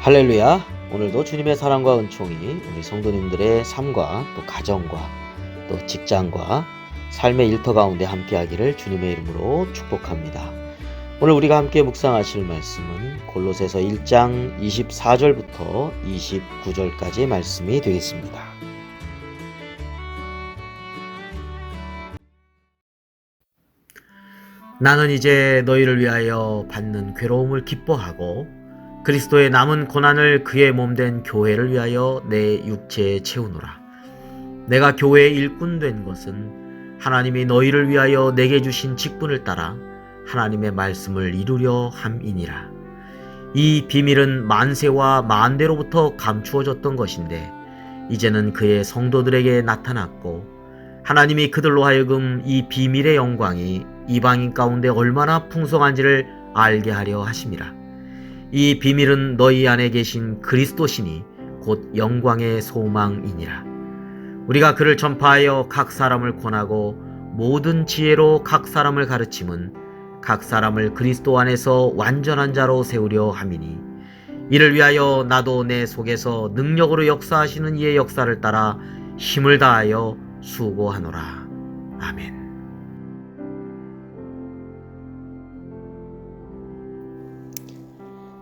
할렐루야. 오늘도 주님의 사랑과 은총이 우리 성도님들의 삶과 또 가정과 또 직장과 삶의 일터 가운데 함께하기를 주님의 이름으로 축복합니다. 오늘 우리가 함께 묵상하실 말씀은 골로새서 1장 24절부터 29절까지 말씀이 되겠습니다. 나는 이제 너희를 위하여 받는 괴로움을 기뻐하고 그리스도의 남은 고난을 그의 몸된 교회를 위하여 내 육체에 채우노라. 내가 교회의 일꾼 된 것은 하나님이 너희를 위하여 내게 주신 직분을 따라 하나님의 말씀을 이루려 함이니라. 이 비밀은 만세와 만대로부터 감추어졌던 것인데 이제는 그의 성도들에게 나타났고 하나님이 그들로 하여금 이 비밀의 영광이 이방인 가운데 얼마나 풍성한지를 알게 하려 하심이라. 이 비밀은 너희 안에 계신 그리스도시니 곧 영광의 소망이니라. 우리가 그를 전파하여 각 사람을 권하고 모든 지혜로 각 사람을 가르침은 각 사람을 그리스도 안에서 완전한 자로 세우려 함이니 이를 위하여 나도 내 속에서 능력으로 역사하시는 이의 역사를 따라 힘을 다하여 수고하노라. 아멘.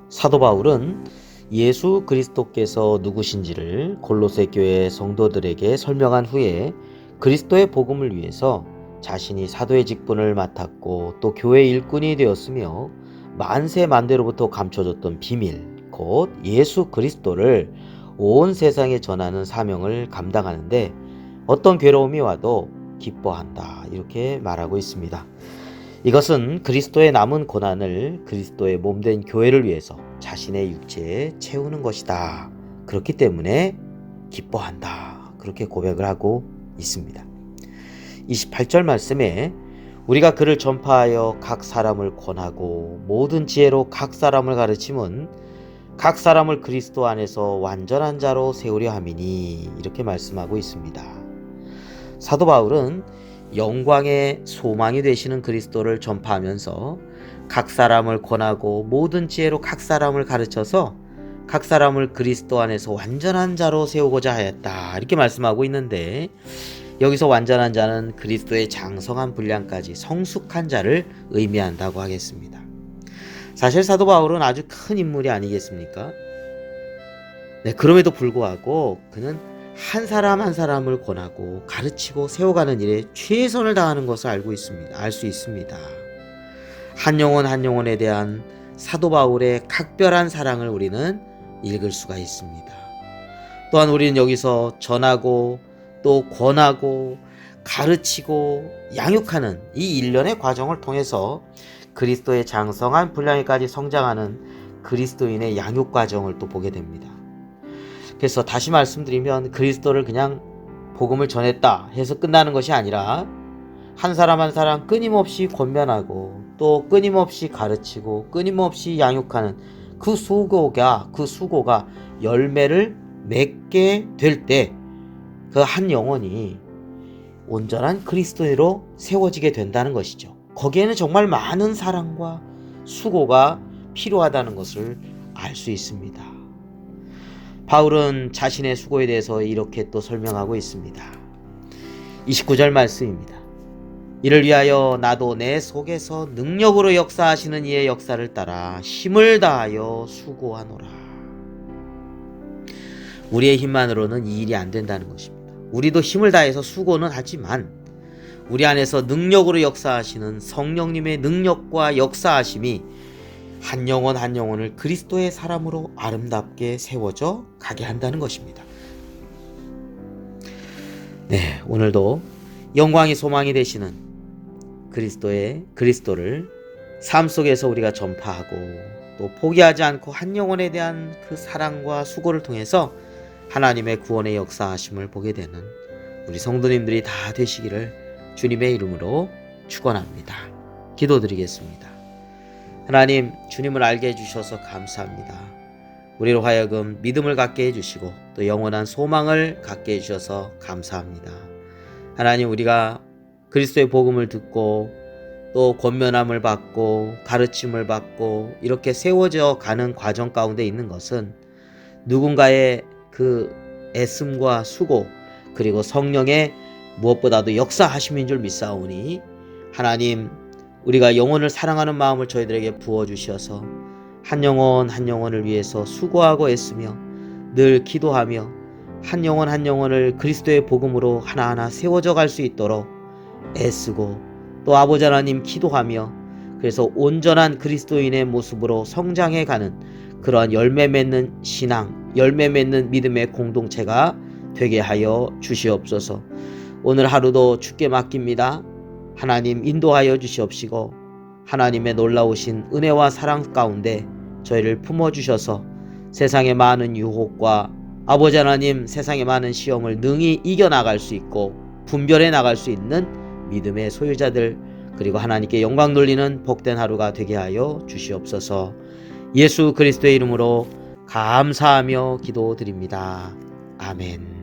사도 바울은 예수 그리스도께서 누구신지를 골로새 교회 성도들에게 설명한 후에 그리스도의 복음을 위해서 자신이 사도의 직분을 맡았고 또 교회 일꾼이 되었으며 만세 만대로부터 감춰졌던 비밀 곧 예수 그리스도를 온 세상에 전하는 사명을 감당하는데 어떤 괴로움이 와도 기뻐한다 이렇게 말하고 있습니다. 이것은 그리스도의 남은 고난을 그리스도의 몸된 교회를 위해서 자신의 육체에 채우는 것이다. 그렇기 때문에 기뻐한다. 그렇게 고백을 하고 있습니다. 28절 말씀에 우리가 그를 전파하여 각 사람을 권하고 모든 지혜로 각 사람을 가르침은 각 사람을 그리스도 안에서 완전한 자로 세우려 함이니 이렇게 말씀하고 있습니다. 사도 바울은 영광의 소망이 되시는 그리스도를 전파하면서 각 사람을 권하고 모든 지혜로 각 사람을 가르쳐서 각 사람을 그리스도 안에서 완전한 자로 세우고자 하였다. 이렇게 말씀하고 있는데 여기서 완전한 자는 그리스도의 장성한 분량까지 성숙한 자를 의미한다고 하겠습니다. 사실 사도 바울은 아주 큰 인물이 아니겠습니까? 네, 그럼에도 불구하고 그는 한 사람 한 사람을 권하고 가르치고 세워가는 일에 최선을 다하는 것을 알고 있습니다. 알 수 있습니다. 한 영혼 한 영혼에 대한 사도 바울의 각별한 사랑을 우리는 읽을 수가 있습니다. 또한 우리는 여기서 전하고 또 권하고 가르치고 양육하는 이 일련의 과정을 통해서 그리스도의 장성한 분량에까지 성장하는 그리스도인의 양육 과정을 또 보게 됩니다. 그래서 다시 말씀드리면 그리스도를 그냥 복음을 전했다 해서 끝나는 것이 아니라 한 사람 한 사람 끊임없이 권면하고 또 끊임없이 가르치고 끊임없이 양육하는 그 수고가 그 수고가 열매를 맺게 될 때 그 한 영혼이 온전한 그리스도로 세워지게 된다는 것이죠. 거기에는 정말 많은 사랑과 수고가 필요하다는 것을 알 수 있습니다. 바울은 자신의 수고에 대해서 이렇게 또 설명하고 있습니다. 29절 말씀입니다. 이를 위하여 나도 내 속에서 능력으로 역사하시는 이의 역사를 따라 힘을 다하여 수고하노라. 우리의 힘만으로는 이 일이 안 된다는 것입니다. 우리도 힘을 다해서 수고는 하지만 우리 안에서 능력으로 역사하시는 성령님의 능력과 역사하심이 한 영혼 한 영혼을 그리스도의 사람으로 아름답게 세워져 가게 한다는 것입니다. 네, 오늘도 영광이 소망이 되시는 그리스도의 그리스도를 삶 속에서 우리가 전파하고 또 포기하지 않고 한 영혼에 대한 그 사랑과 수고를 통해서 하나님의 구원의 역사하심을 보게 되는 우리 성도님들이 다 되시기를 주님의 이름으로 축원합니다. 기도드리겠습니다. 하나님, 주님을 알게 해 주셔서 감사합니다. 우리로 하여금 믿음을 갖게 해 주시고 또 영원한 소망을 갖게 해 주셔서 감사합니다. 하나님, 우리가 그리스도의 복음을 듣고 또 권면함을 받고 가르침을 받고 이렇게 세워져 가는 과정 가운데 있는 것은 누군가의 그 애씀과 수고 그리고 성령의 무엇보다도 역사하심인 줄 믿사오니 하나님 우리가 영혼을 사랑하는 마음을 저희들에게 부어 주셔서 한 영혼 한 영혼을 위해서 수고하고 애쓰며 늘 기도하며 한 영혼 한 영혼을 그리스도의 복음으로 하나하나 세워져 갈 수 있도록 애쓰고 또 아버지 하나님 기도하며 그래서 온전한 그리스도인의 모습으로 성장해 가는 그러한 열매 맺는 신앙, 열매 맺는 믿음의 공동체가 되게 하여 주시옵소서. 오늘 하루도 주께 맡깁니다. 하나님 인도하여 주시옵시고 하나님의 놀라우신 은혜와 사랑 가운데 저희를 품어 주셔서 세상의 많은 유혹과 아버지 하나님 세상의 많은 시험을 능히 이겨 나갈 수 있고 분별해 나갈 수 있는 믿음의 소유자들 그리고 하나님께 영광 돌리는 복된 하루가 되게 하여 주시옵소서. 예수 그리스도의 이름으로 감사하며 기도드립니다. 아멘.